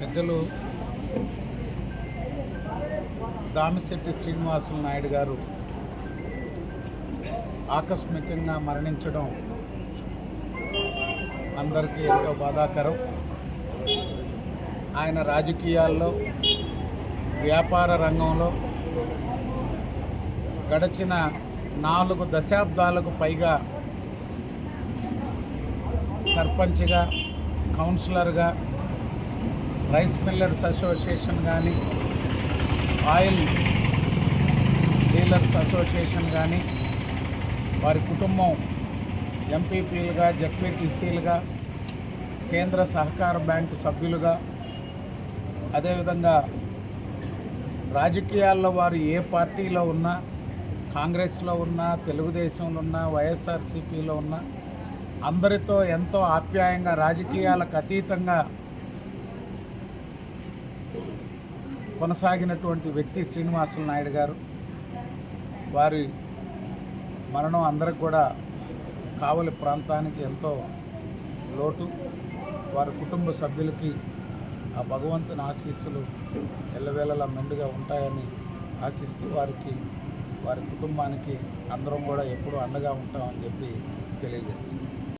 పెద్దలు దామిశెట్టి శ్రీనివాసులు నాయుడు గారు ఆకస్మికంగా మరణించడం అందరికీ ఎంతో బాధాకరం. ఆయన రాజకీయాల్లో వ్యాపార రంగంలో గడిచిన నాలుగు దశాబ్దాలకు పైగా సర్పంచ్గా కౌన్సిలర్గా రైస్ మిల్లర్స్ అసోసియేషన్ కానీ ఆయిల్ డీలర్స్ అసోసియేషన్ కానీ వారి కుటుంబం ఎంపీపీలుగా జడ్పీటీసీలుగా కేంద్ర సహకార బ్యాంకు సభ్యులుగా అదేవిధంగా రాజకీయాల్లో వారు ఏ పార్టీలో ఉన్నా కాంగ్రెస్లో ఉన్నా తెలుగుదేశంలో ఉన్నా వైఎస్ఆర్సీపీలో ఉన్నా అందరితో ఎంతో ఆప్యాయంగా రాజకీయాలకు అతీతంగా కొనసాగినటువంటి వ్యక్తి శ్రీనివాసులు నాయుడు గారు వారి మరణం అందరికి కూడా కావలి ప్రాంతానికి ఎంతో లోటు. వారి కుటుంబ సభ్యులకి ఆ భగవంతుని ఆశీస్సులు ఎల్లవేళలా మెండుగా ఉంటాయని ఆశిస్తూ వారికి వారి కుటుంబానికి అందరం కూడా ఎప్పుడూ అండగా ఉంటామని చెప్పి తెలియజేస్తుంది